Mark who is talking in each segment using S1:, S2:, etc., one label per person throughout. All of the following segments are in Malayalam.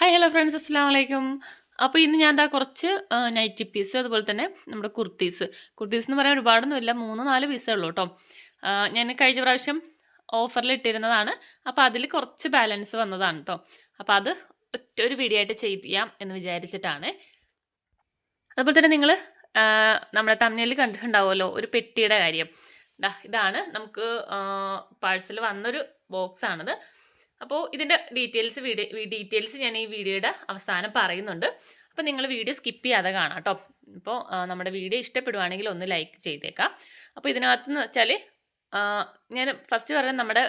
S1: ഹായ് ഹലോ ഫ്രണ്ട്സ് അസ്സാം വലൈക്കും അപ്പോൾ ഇന്ന് ഞാൻ എന്താ കുറച്ച് നൈറ്റി പീസ് അതുപോലെ തന്നെ നമ്മുടെ കുർത്തീസ്. കുർത്തീസ് എന്ന് പറയാൻ ഒരുപാടൊന്നുമില്ല മൂന്ന് നാല് പീസേ ഉള്ളൂ കേട്ടോ ഞാൻ കഴിഞ്ഞ പ്രാവശ്യം ഓഫറിൽ ഇട്ടിരുന്നതാണ്. അപ്പോൾ അതിൽ കുറച്ച് ബാലൻസ് വന്നതാണ് കേട്ടോ അപ്പോൾ അത് ഒറ്റ ഒരു വീഡിയോ ആയിട്ട് ചെയ്യാം എന്ന് വിചാരിച്ചിട്ടാണ്. അതുപോലെ തന്നെ നിങ്ങൾ നമ്മുടെ തമിഴിൽ കണ്ടിട്ടുണ്ടാവുമല്ലോ ഒരു പെട്ടിയുടെ കാര്യം. ഇതാണ് നമുക്ക് പാഴ്സൽ വന്നൊരു ബോക്സ് ആണിത്. അപ്പോൾ ഇതിന്റെ ഡീറ്റെയിൽസ് വീഡിയോ ഡീറ്റെയിൽസ് ഞാൻ ഈ വീഡിയോയുടെ അവസാനം പറയുന്നുണ്ട്. അപ്പോൾ നിങ്ങൾ വീഡിയോ സ്കിപ്പ് ചെയ്യാതെ കാണാം കേട്ടോ. ഇപ്പോൾ നമ്മുടെ വീഡിയോ ഇഷ്ടപ്പെടുവാണെങ്കിൽ ഒന്ന് ലൈക്ക് ചെയ്തേക്കാം. അപ്പോൾ ഇതിനകത്ത് വെച്ചാൽ ഞാൻ ഫസ്റ്റ് പറയാം നമ്മുടെ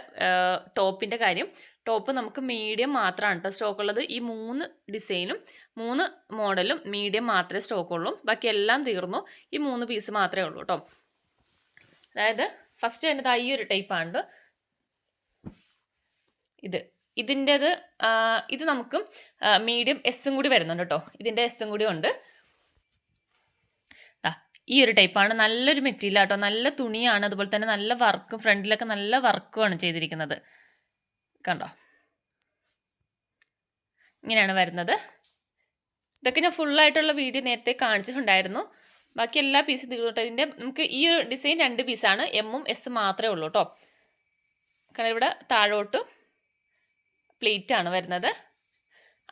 S1: ടോപ്പിന്റെ കാര്യം. ടോപ്പ് നമുക്ക് മീഡിയം മാത്രമാണ് കേട്ടോ സ്റ്റോക്ക് ഉള്ളത്. ഈ മൂന്ന് ഡിസൈനും മൂന്ന് മോഡലും മീഡിയം മാത്രമേ സ്റ്റോക്ക് ഉള്ളൂ. ബാക്കി എല്ലാം തീർന്നു. ഈ മൂന്ന് പീസ് മാത്രമേ ഉള്ളൂ കേട്ടോ. അതായത് ഫസ്റ്റ് തന്നെ ഈ ഒരു ടൈപ്പാണ് ഇത്. ഇതിന്റെത് ഇത് നമുക്ക് മീഡിയം എസ്സും കൂടി വരുന്നുണ്ട് കേട്ടോ ഇതിന്റെ എസ്സും കൂടി ഉണ്ട്. ഈ ഒരു ടൈപ്പാണ് നല്ലൊരു മെറ്റീരിയൽ കേട്ടോ നല്ല തുണിയാണ്. അതുപോലെ തന്നെ നല്ല വർക്കും ഫ്രണ്ടിലൊക്കെ നല്ല വർക്കുമാണ് ചെയ്തിരിക്കുന്നത്. കണ്ടോ? ഇങ്ങനെയാണ് വരുന്നത്. ഇതൊക്കെ ഞാൻ ഫുള്ളായിട്ടുള്ള വീഡിയോ നേരത്തെ കാണിച്ചിട്ടുണ്ടായിരുന്നു. ബാക്കി എല്ലാ പീസും തീർന്നിട്ട് ഇതിന്റെ നമുക്ക് ഈ ഒരു ഡിസൈൻ രണ്ട് പീസാണ് എമ്മും എസ് മാത്രമേ ഉള്ളൂ കേട്ടോ കാരണം ഇവിടെ താഴോട്ടും പ്ലേറ്റ് ആണ് വരുന്നത്.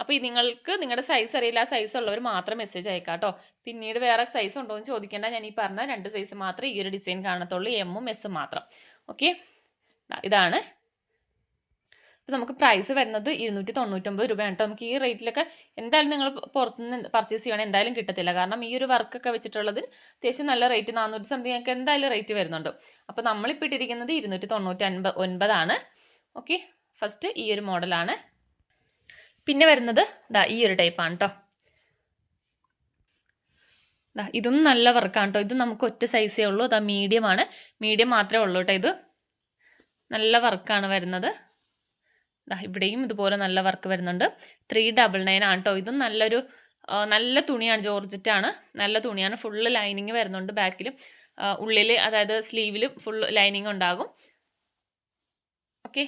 S1: അപ്പോൾ ഈ നിങ്ങൾക്ക് നിങ്ങളുടെ സൈസ് അറിയില്ല ആ സൈസ് ഉള്ളവർ മാത്രം മെസ്സേജ് അയക്കാം കേട്ടോ പിന്നീട് വേറെ സൈസ് ഉണ്ടോ എന്ന് ചോദിക്കേണ്ട ഞാൻ ഈ പറഞ്ഞ രണ്ട് സൈസ് മാത്രമേ ഈ ഒരു ഡിസൈൻ കാണത്തുള്ളൂ എമ്മും എസ്സും മാത്രം. ഓക്കെ ഇതാണ്. അപ്പോൾ നമുക്ക് പ്രൈസ് വരുന്നത് ഇരുന്നൂറ്റി തൊണ്ണൂറ്റൊമ്പത് രൂപയാണ് കേട്ടോ നമുക്ക് ഈ റേറ്റിലൊക്കെ എന്തായാലും നിങ്ങൾ പുറത്തുനിന്ന് പർച്ചേസ് ചെയ്യുകയാണെങ്കിൽ എന്തായാലും കിട്ടത്തില്ല. കാരണം ഈ ഒരു വർക്കൊക്കെ വെച്ചിട്ടുള്ളത് അത്യാവശ്യം നല്ല റേറ്റ് നാനൂറ്റി സംതിങ് ഒക്കെ എന്തായാലും റേറ്റ് വരുന്നുണ്ട്. അപ്പോൾ നമ്മളിപ്പോൾ ഇട്ടിരിക്കുന്നത് ഇരുന്നൂറ്റി തൊണ്ണൂറ്റി അൻപത് ഒൻപതാണ്. ഓക്കെ ഫസ്റ്റ് ഈ ഒരു മോഡലാണ്. പിന്നെ വരുന്നത് ദാ ഈ ഒരു ടൈപ്പാണ് കേട്ടോ ദാ ഇതും നല്ല വർക്കാണ് കേട്ടോ ഇത് നമുക്ക് ഒറ്റ സൈസേ ഉള്ളൂ. അതാ മീഡിയം ആണ്. മീഡിയം മാത്രമേ ഉള്ളൂ കേട്ടോ ഇത്. നല്ല വർക്കാണ് വരുന്നത്. ദാ ഇവിടെയും ഇതുപോലെ നല്ല വർക്ക് വരുന്നുണ്ട്. ത്രീ ഡബിൾ നയൻ ആണ് കേട്ടോ ഇതും നല്ലൊരു നല്ല തുണിയാണ്. ജോർജറ്റാണ് നല്ല തുണിയാണ്. ഫുള്ള് ലൈനിങ് വരുന്നുണ്ട് ബാക്കിലും ഉള്ളിൽ അതായത് സ്ലീവിലും ഫുൾ ലൈനിങ് ഉണ്ടാകും. ഓക്കെ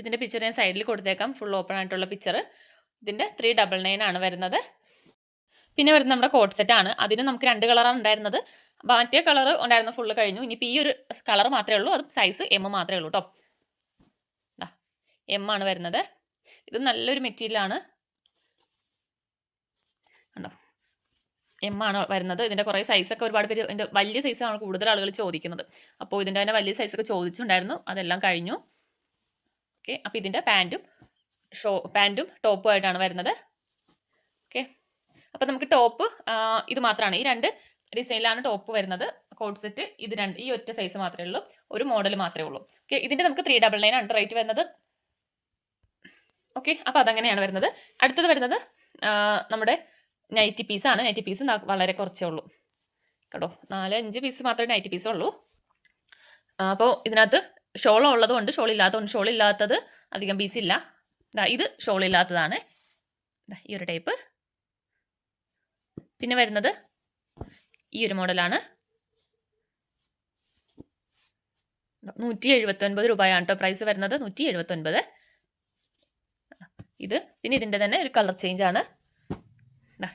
S1: ഇതിന്റെ പിക്ചർ ഞാൻ സൈഡിൽ കൊടുത്തേക്കാം. ഫുൾ ഓപ്പൺ ആയിട്ടുള്ള പിക്ചർ ഇതിന്റെ ത്രീ ഡബിൾ നയൻ ആണ് വരുന്നത്. പിന്നെ വരുന്നത് നമ്മുടെ കോട്ട് സെറ്റ് ആണ്. അതിന് നമുക്ക് രണ്ട് കളറാണ് ഉണ്ടായിരുന്നത്. മറ്റേ കളർ ഉണ്ടായിരുന്ന ഫുള്ള് കഴിഞ്ഞു. ഇനിയിപ്പോൾ ഈ ഒരു കളർ മാത്രമേ ഉള്ളൂ. അതും സൈസ് എം മാത്രമേ ഉള്ളൂ കേട്ടോ എം ആണ് വരുന്നത്. ഇത് നല്ലൊരു മെറ്റീരിയലാണ് കണ്ടോ? എം ആണ് വരുന്നത്. ഇതിന്റെ കുറേ സൈസൊക്കെ ഒരുപാട് പേര് ഇതിന്റെ വലിയ സൈസാണ് കൂടുതൽ ആളുകൾ ചോദിക്കുന്നത്. അപ്പോൾ ഇതിന്റെ തന്നെ വലിയ സൈസൊക്കെ ചോദിച്ചിട്ടുണ്ടായിരുന്നു. അതെല്ലാം കഴിഞ്ഞു. ഓക്കെ അപ്പോൾ ഇതിന്റെ പാന്റും ഷോ പാന്റും ടോപ്പും ആയിട്ടാണ് വരുന്നത്. ഓക്കെ അപ്പോൾ നമുക്ക് ടോപ്പ് ഇത് മാത്രമാണ് ഈ രണ്ട് ഡിസൈനിലാണ് ടോപ്പ് വരുന്നത്. കോഡ് സെറ്റ് ഇത് രണ്ട് ഈ ഒറ്റ സൈസ് മാത്രമേ ഉള്ളൂ. ഒരു മോഡൽ മാത്രമേ ഉള്ളൂ. ഓക്കെ ഇതിന്റെ നമുക്ക് ത്രീ ഡബിൾ നയൻ ആണ് റേറ്റ് വരുന്നത്. ഓക്കെ അപ്പോൾ അതങ്ങനെയാണ് വരുന്നത്. അടുത്തത് വരുന്നത് നമ്മുടെ നൈറ്റി പീസാണ് നൈറ്റി പീസ് വളരെ കുറച്ചേ ഉള്ളൂ. കേട്ടോ നാല് അഞ്ച് പീസ് മാത്രമേ നൈറ്റി പീസ് ഉള്ളൂ. അപ്പോൾ ഇതിനകത്ത് ഷോൾ ഉള്ളതുകൊണ്ട് ഷോൾ ഇല്ലാത്തതുകൊണ്ട് ഷോൾ ഇല്ലാത്തത് അധികം പീസ് ഇല്ല ഇതാ ഷോൾ ഇല്ലാത്തതാണ് ഈ ഒരു ടൈപ്പ്. പിന്നെ വരുന്നത് ഈ ഒരു മോഡലാണ്. നൂറ്റി എഴുപത്തൊൻപത് രൂപയാണ് കേട്ടോ പ്രൈസ് വരുന്നത്. നൂറ്റി എഴുപത്തൊൻപത് ഇത് പിന്നെ ഇതിന്റെ തന്നെ ഒരു കളർ ചേഞ്ച് ആണ്.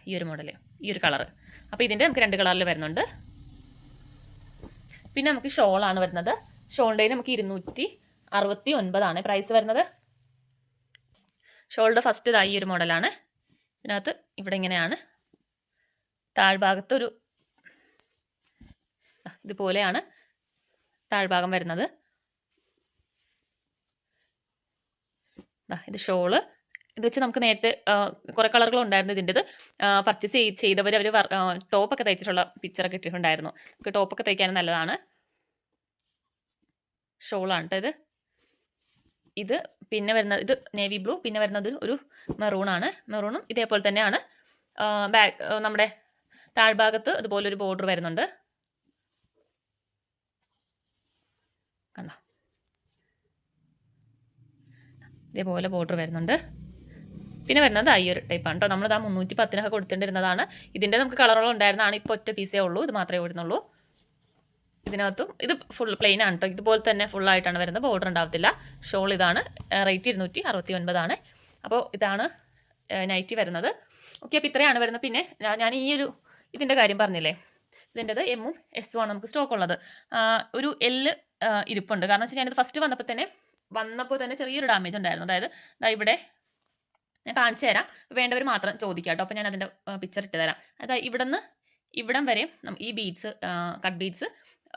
S1: ഈ ഒരു മോഡൽ ഈ ഒരു കളർ അപ്പോൾ ഇതിന്റെ നമുക്ക് രണ്ട് കളറിൽ വരുന്നുണ്ട്. പിന്നെ നമുക്ക് ഷോളാണ് വരുന്നത്. ഷോൾഡേന് നമുക്ക് ഇരുന്നൂറ്റി അറുപത്തി ഒൻപതാണ് പ്രൈസ് വരുന്നത്. ഷോൾഡർ ഫസ്റ്റ് ഇതായി ഒരു മോഡലാണ് ഇതിനകത്ത് ഇവിടെ ഇങ്ങനെയാണ്. താഴ്ഭാഗത്തൊരു ഇതുപോലെയാണ് താഴ്ഭാഗം വരുന്നത്. ഇത് ഷോൾ. ഇത് വെച്ച് നമുക്ക് നേരത്തെ കുറേ കളറുകൾ ഉണ്ടായിരുന്നു ഇതിന്റെത് പർച്ചേസ് ചെയ്തവർ അവർ ടോപ്പൊക്കെ തയ്ച്ചിട്ടുള്ള പിക്ചറൊക്കെ ഇട്ടിട്ടുണ്ടായിരുന്നു. നമുക്ക് ടോപ്പൊക്കെ തയ്ക്കാനും നല്ലതാണ്. ഷോളാണ് കേട്ടോ ഇത്. ഇത് പിന്നെ വരുന്ന ഇത് നേവി ബ്ലൂ പിന്നെ വരുന്നത് ഒരു മെറൂണാണ് മെറൂണും ഇതേപോലെ തന്നെയാണ്. ബാക്ക് നമ്മുടെ താഴ്ഭാഗത്ത് ഇതുപോലെ ഒരു ബോർഡർ വരുന്നുണ്ട്. കണ്ടോ? ഇതേപോലെ ബോർഡർ വരുന്നുണ്ട്. പിന്നെ വരുന്നത് ഈ ഒരു ടൈപ്പാണ് കേട്ടോ. നമ്മളിത് ആ മുന്നൂറ്റി പത്തിനൊക്കെ കൊടുത്തിട്ടിരുന്നതാണ് ഇതിന്റെ നമുക്ക് കളറുകൾ ഉണ്ടായിരുന്നതാണ്. ഇപ്പോൾ ഒറ്റ പീസേ ഉള്ളൂ. ഇത് മാത്രമേ ഓടുന്നുള്ളൂ ഇതിനകത്തും ഇത് ഫുൾ പ്ലെയിൻ ആണ് കേട്ടോ ഇതുപോലെ തന്നെ ഫുൾ ആയിട്ടാണ് വരുന്നത്. ബോർഡർ ഉണ്ടാവത്തില്ല. ഷോൾ ഇതാണ്. റേറ്റ് ഇരുന്നൂറ്റി അറുപത്തി ഒൻപതാണ് അപ്പോൾ ഇതാണ് നൈറ്റി വരുന്നത്. ഓക്കെ അപ്പോൾ ഇത്രയാണ് വരുന്നത്. പിന്നെ ഞാൻ ഈ ഒരു ഇതിന്റെ കാര്യം പറഞ്ഞില്ലേ? ഇതിന്റെത് എമ്മും എസ്സും ആണ് നമുക്ക് സ്റ്റോക്ക് ഉള്ളത്. ഒരു എല്ല് ഇരിപ്പുണ്ട്. കാരണം വെച്ചാൽ ഞാനിത് ഫസ്റ്റ് വന്നപ്പോൾ തന്നെ വന്നപ്പോൾ തന്നെ ചെറിയൊരു ഡാമേജ് ഉണ്ടായിരുന്നു. അതായത് ഇതാ ഇവിടെ ഞാൻ കാണിച്ചു തരാം. വേണ്ടവർ മാത്രം ചോദിക്കാം കേട്ടോ അപ്പോൾ ഞാൻ അതിന്റെ പിക്ചർ ഇട്ട് തരാം. അതായത് ഇവിടെ നിന്ന് ഇവിടം വരെ ഈ ബീഡ്സ് കട്ട് ബീഡ്സ്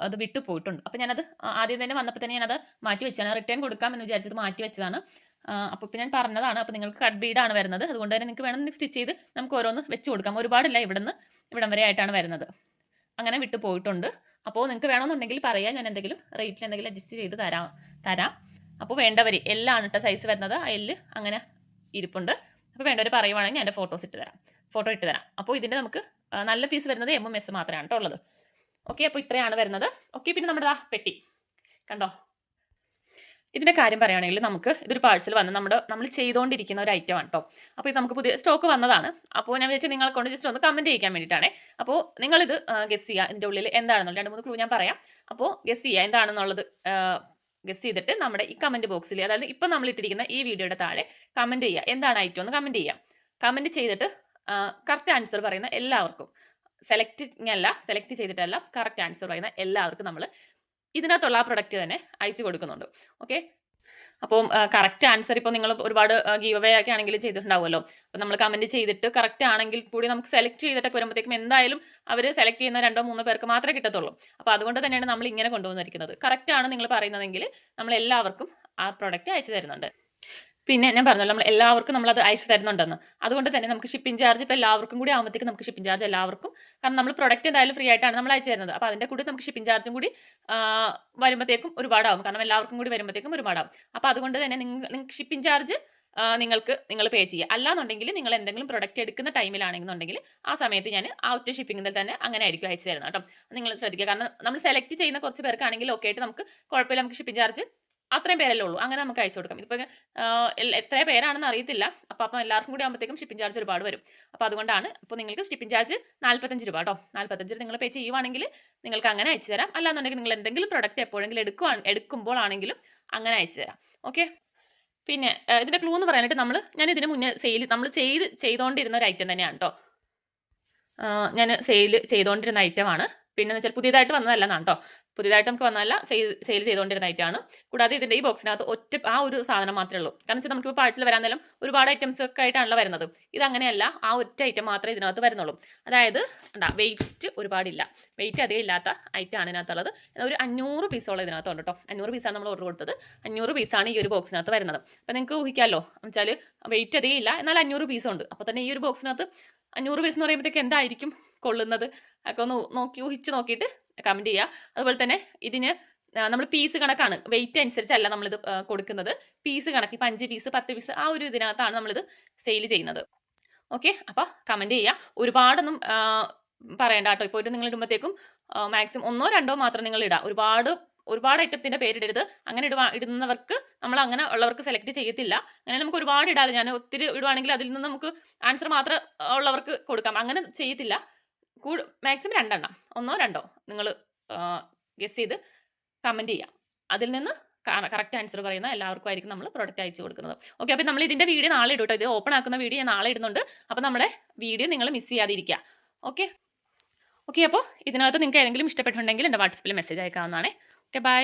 S1: അത് വിട്ടു പോയിട്ടുണ്ട്. അപ്പോൾ ഞാനത് ആദ്യം തന്നെ വന്നപ്പോൾ തന്നെ ഞാനത് മാറ്റി വെച്ചാണ് റിട്ടേൺ കൊടുക്കാം എന്ന് വിചാരിച്ചത് മാറ്റി വെച്ചതാണ്. അപ്പോൾ ഇപ്പോൾ ഞാൻ പറഞ്ഞതാണ് അപ്പോൾ നിങ്ങൾക്ക് കട്ട് ബീഡാണ് വരുന്നത്. അതുകൊണ്ട് തന്നെ നിങ്ങൾക്ക് വേണമെങ്കിൽ സ്റ്റിച്ച് ചെയ്ത് നമുക്ക് ഓരോന്ന് വെച്ച് കൊടുക്കാം. ഒരുപാടില്ല ഇവിടുന്ന് ഇവിടം വരെ ആയിട്ടാണ് വരുന്നത്. അങ്ങനെ വിട്ടു പോയിട്ടുണ്ട്. അപ്പോൾ നിങ്ങൾക്ക് വേണമെന്നുണ്ടെങ്കിൽ പറയാം ഞാൻ എന്തെങ്കിലും റേറ്റിൽ എന്തെങ്കിലും അഡ്ജസ്റ്റ് ചെയ്ത് തരാം തരാം. അപ്പോൾ വേണ്ടവർ എല്ലാണ് കേട്ടോ സൈസ് വരുന്നത്. ആ എല്ല് അങ്ങനെ ഇരിപ്പുണ്ട്. അപ്പോൾ വേണ്ടവർ പറയുവാണെങ്കിൽ ഞാൻ എന്റെ ഫോട്ടോസ് ഇട്ട് തരാം. ഫോട്ടോ ഇട്ട് തരാം. അപ്പോൾ ഇതിന്റെ നമുക്ക് നല്ല പീസ് വരുന്നത് എം എം എസ് മാത്രമാണ് കേട്ടോ ഉള്ളത്. ഓക്കെ അപ്പോൾ ഇത്രയാണ് വരുന്നത്. ഓക്കെ പിന്നെ നമ്മുടെ പെട്ടി. കണ്ടോ? ഇതിന്റെ കാര്യം പറയുകയാണെങ്കിൽ നമുക്ക് ഇതൊരു പാഴ്സൽ വന്ന് നമ്മുടെ നമ്മൾ ചെയ്തുകൊണ്ടിരിക്കുന്ന ഒരു ഐറ്റം ആണ് കേട്ടോ അപ്പോൾ ഇത് നമുക്ക് പുതിയ സ്റ്റോക്ക് വന്നതാണ്. അപ്പോൾ ഞാൻ വിചാരിച്ചാൽ നിങ്ങളെ കൊണ്ട് ജസ്റ്റ് ഒന്ന് കമന്റ് ചെയ്യിക്കാൻ വേണ്ടിയിട്ടാണ്. അപ്പോൾ നിങ്ങളിത് ഗസ് ചെയ്യുക ഇതിന്റെ ഉള്ളിൽ എന്താണെന്നുള്ള രണ്ട് മൂന്ന് ക്ലൂ ഞാൻ പറയാം. അപ്പോൾ ഗസ് ചെയ്യുക എന്താണെന്നുള്ളത് ഗസ് ചെയ്തിട്ട് നമ്മുടെ ഈ കമന്റ് ബോക്സിൽ അതായത് ഇപ്പം നമ്മൾ ഇട്ടിരിക്കുന്ന ഈ വീഡിയോയുടെ താഴെ കമന്റ് ചെയ്യുക എന്താണ് ഐറ്റം എന്ന് കമന്റ് ചെയ്യാം. കമന്റ് ചെയ്തിട്ട് കറക്റ്റ് ആൻസർ പറയുന്ന എല്ലാവർക്കും. സെലക്ടിങ് അല്ല സെലക്ട് ചെയ്തിട്ടല്ല കറക്റ്റ് ആൻസർ പറയുന്ന എല്ലാവർക്കും നമ്മൾ ഇതിനകത്തുള്ള ആ പ്രൊഡക്റ്റ് തന്നെ അയച്ചു കൊടുക്കുന്നുണ്ട്. ഓക്കെ അപ്പം കറക്റ്റ് ആൻസർ ഇപ്പോൾ നിങ്ങൾ ഒരുപാട് ഗീവ് അവേ ഒക്കെ ആണെങ്കിൽ ചെയ്തിട്ടുണ്ടാവുമല്ലോ. അപ്പം നമ്മൾ കമന്റ് ചെയ്തിട്ട് കറക്റ്റ് ആണെങ്കിൽ കൂടി നമുക്ക് സെലക്ട് ചെയ്തിട്ടൊക്കെ വരുമ്പോഴത്തേക്കും എന്തായാലും അവർ സെലക്ട് ചെയ്യുന്ന രണ്ടോ മൂന്നോ പേർക്ക് മാത്രമേ കിട്ടത്തുള്ളൂ. അപ്പോൾ അതുകൊണ്ട് തന്നെയാണ് നമ്മൾ ഇങ്ങനെ കൊണ്ടുവന്നിരിക്കുന്നത്. കറക്റ്റ് ആണ് നിങ്ങൾ പറയുന്നതെങ്കിൽ നമ്മൾ എല്ലാവർക്കും ആ പ്രൊഡക്റ്റ് അയച്ചു തരുന്നുണ്ട്. പിന്നെ ഞാൻ പറഞ്ഞല്ലോ നമ്മൾ എല്ലാവർക്കും നമ്മൾ അത് അയച്ചു തരുന്നുണ്ടെന്ന്. അതുകൊണ്ട് തന്നെ നമുക്ക് ഷിപ്പിംഗ് ചാർജ് ഇപ്പോൾ എല്ലാവർക്കും കൂടി ആകുമ്പോഴത്തേക്ക് നമുക്ക് ഷിപ്പിംഗ് ചാർജ് എല്ലാവർക്കും. കാരണം നമ്മൾ പ്രൊഡക്റ്റ് എന്തായാലും ഫ്രീ ആയിട്ടാണ് നമ്മൾ അയച്ചു തരുന്നത്. അപ്പോൾ അതിന്റെ കൂടി നമുക്ക് ഷിപ്പിംഗ് ചാർജും കൂടി വരുമ്പോഴത്തേക്കും ഒരുപാടാവും. കാരണം എല്ലാവർക്കും കൂടി വരുമ്പോഴത്തേക്കും ഒരുപാടാവും. അപ്പോൾ അതുകൊണ്ട് തന്നെ നിങ്ങൾക്ക് ഷിപ്പിംഗ് ചാർജ് നിങ്ങൾക്ക് നിങ്ങൾ പേ ചെയ്യുക. അല്ലാന്നുണ്ടെങ്കിൽ നിങ്ങൾ എന്തെങ്കിലും പ്രൊഡക്റ്റ് എടുക്കുന്ന ടൈമിലാണെന്നുണ്ടെങ്കിൽ ആ സമയത്ത് ഞാൻ ആ ഒറ്റ ഷിപ്പിംഗിൽ തന്നെ അങ്ങനെ ആയിരിക്കും അയച്ചു തരുന്നത് കേട്ടോ. നിങ്ങൾ ശ്രദ്ധിക്കുക. കാരണം നമ്മൾ സെലക്ട് ചെയ്യുന്ന കുറച്ച് പേർക്കാണെങ്കിൽ ഓക്കെ ആയിട്ട് നമുക്ക് കുഴപ്പമില്ല. നമുക്ക് ഷിപ്പിംഗ് ചാർജ് അത്രയും പേരല്ലേ ഉള്ളൂ. അങ്ങനെ നമുക്ക് അയച്ചു കൊടുക്കാം. ഇതിപ്പോൾ എത്ര പേരാണെന്ന് അറിയത്തില്ല. അപ്പോൾ അപ്പം എല്ലാവർക്കും കൂടി ആകുമ്പോഴത്തേക്കും ഷിപ്പിംഗ് ചാർജ് ഒരുപാട് വരും. അപ്പോൾ അതുകൊണ്ടാണ് അപ്പോൾ നിങ്ങൾക്ക് ഷിപ്പിംഗ് ചാർജ് നാൽപ്പത്തഞ്ച് രൂപ കേട്ടോ നാൽപ്പത്തഞ്ച് രൂപ നിങ്ങൾ പേ ചെയ്യുവാണെങ്കിൽ നിങ്ങൾക്ക് അങ്ങനെ അയച്ചു തരാം. അല്ലാന്നുണ്ടെങ്കിൽ നിങ്ങൾ എന്തെങ്കിലും പ്രൊഡക്റ്റ് എപ്പോഴെങ്കിലും എടുക്കുവാ എടുക്കുമ്പോഴാണെങ്കിലും അങ്ങനെ അയച്ചു തരാം. ഓക്കെ പിന്നെ ഇതിന്റെ ക്ലൂ എന്ന് പറയാനായിട്ട് നമ്മൾ ഞാൻ ഇതിന് മുന്നേ സെയിൽ നമ്മൾ ചെയ്ത് ചെയ്തുകൊണ്ടിരുന്ന ഒരു ഐറ്റം തന്നെയാണ് കേട്ടോ ഞാൻ സെയിൽ ചെയ്തുകൊണ്ടിരുന്ന ഐറ്റമാണ് പിന്നെ വെച്ചാൽ പുതിയതായിട്ട് വന്നതല്ല എന്നാണ് കേട്ടോ പുതിയതായിട്ട് നമുക്ക് വന്നതല്ല സെയിൽ സെയിൽ ചെയ്തുകൊണ്ടിരുന്ന ഐറ്റമാണ് കൂടാതെ ഇതിന്റെ ഈ ബോക്സിനകത്ത് ഒറ്റ ആ ഒരു സാധനം മാത്രമേ ഉള്ളൂ. കാരണം വെച്ചാൽ നമുക്കിപ്പോൾ പാഴ്സൽ വരാൻ നേരം ഒരുപാട് ഐറ്റംസ് ഒക്കെ ആയിട്ടാണല്ലോ വരുന്നത്. ഇതങ്ങനെയല്ല ആ ഒറ്റ ഐറ്റം മാത്രമേ ഇതിനകത്ത് വരുന്നുള്ളൂ. അതായത് എന്താ വെയിറ്റ് ഒരുപാടില്ല. വെയിറ്റ് അധികം ഇല്ലാത്ത ഐറ്റമാണ് ഇതിനകത്തുള്ളത്. ഒരു അഞ്ഞൂറ് പീസോളം ഇതിനകത്തുണ്ട് കേട്ടോ. അഞ്ഞൂറ് പീസാണ് നമ്മൾ ഓർഡർ കൊടുത്തത്. അഞ്ഞൂറ് പീസാണ് ഈ ഒരു ബോക്സിനകത്ത് വരുന്നത്. അപ്പോൾ നിങ്ങൾക്ക് ഊഹിക്കാമല്ലോ. വെച്ചാൽ വെയിറ്റ് അധികം ഇല്ല എന്നാൽ അഞ്ഞൂറ് പീസുണ്ട് അപ്പോൾ തന്നെ ഈ ഒരു ബോക്സിനകത്ത് അഞ്ഞൂറ് പീസ് എന്ന് പറയുമ്പോഴത്തേക്ക് എന്തായിരിക്കും കൊള്ളുന്നത്? ഒക്കെ ഒന്ന് നോക്കി ഊഹിച്ച് നോക്കിയിട്ട് കമന്റ് ചെയ്യുക. അതുപോലെ തന്നെ ഇതിന് നമ്മൾ പീസ് കണക്കാണ്. വെയിറ്റ് അനുസരിച്ചല്ല നമ്മളിത് കൊടുക്കുന്നത്. പീസ് കണക്ക് ഇപ്പം അഞ്ച് പീസ് പത്ത് പീസ് ആ ഒരു ഇതിനകത്താണ് നമ്മളിത് സെയിൽ ചെയ്യുന്നത്. ഓക്കെ അപ്പോൾ കമന്റ് ചെയ്യുക. ഒരുപാടൊന്നും പറയണ്ട കേട്ടോ. ഇപ്പോൾ ഒരു നിങ്ങൾ ഇടുമ്പോഴത്തേക്കും മാക്സിമം ഒന്നോ രണ്ടോ മാത്രം നിങ്ങൾ ഇടുക. ഒരുപാട് ഒരുപാട് ഐറ്റത്തിന്റെ പേരിടരുത്. അങ്ങനെ ഇടുവാ ഇടുന്നവർക്ക് നമ്മൾ അങ്ങനെ ഉള്ളവർക്ക് സെലക്ട് ചെയ്യത്തില്ല. അങ്ങനെ നമുക്ക് ഒരുപാട് ഇടാലോ. ഞാൻ ഒത്തിരി ഇടുവാണെങ്കിൽ അതിൽ നിന്ന് നമുക്ക് ആൻസർ മാത്രം ഉള്ളവർക്ക് കൊടുക്കാം. അങ്ങനെ ചെയ്യത്തില്ല. കൂടു മാക്സിമം രണ്ടെണ്ണം. ഒന്നോ രണ്ടോ നിങ്ങൾ ഗസ് ചെയ്ത് കമന്റ് ചെയ്യാം. അതിൽ നിന്ന് കറക്റ്റ് ആൻസർ പറയുന്ന എല്ലാവർക്കും ആയിരിക്കും നമ്മൾ പ്രൊഡക്റ്റ് അയച്ചു കൊടുക്കുന്നത്. ഓക്കെ അപ്പോൾ നമ്മൾ ഇതിന്റെ വീഡിയോ നാളെ ഇടും കേട്ടോ ഇത് ഓപ്പൺ ആക്കുന്ന വീഡിയോ ഞാൻ നാളെ ഇടുന്നുണ്ട്. അപ്പോൾ നമ്മുടെ വീഡിയോ നിങ്ങൾ മിസ് ചെയ്യാതിരിക്കുക. ഓക്കെ ഓക്കെ അപ്പോൾ ഇതിനകത്ത് നിങ്ങൾക്ക് ഏതെങ്കിലും ഇഷ്ടപ്പെട്ടിട്ടുണ്ടെങ്കിൽ എന്റെ വാട്സപ്പിൽ മെസ്സേജ് അയക്കാവുന്നതാണ്. Okay bye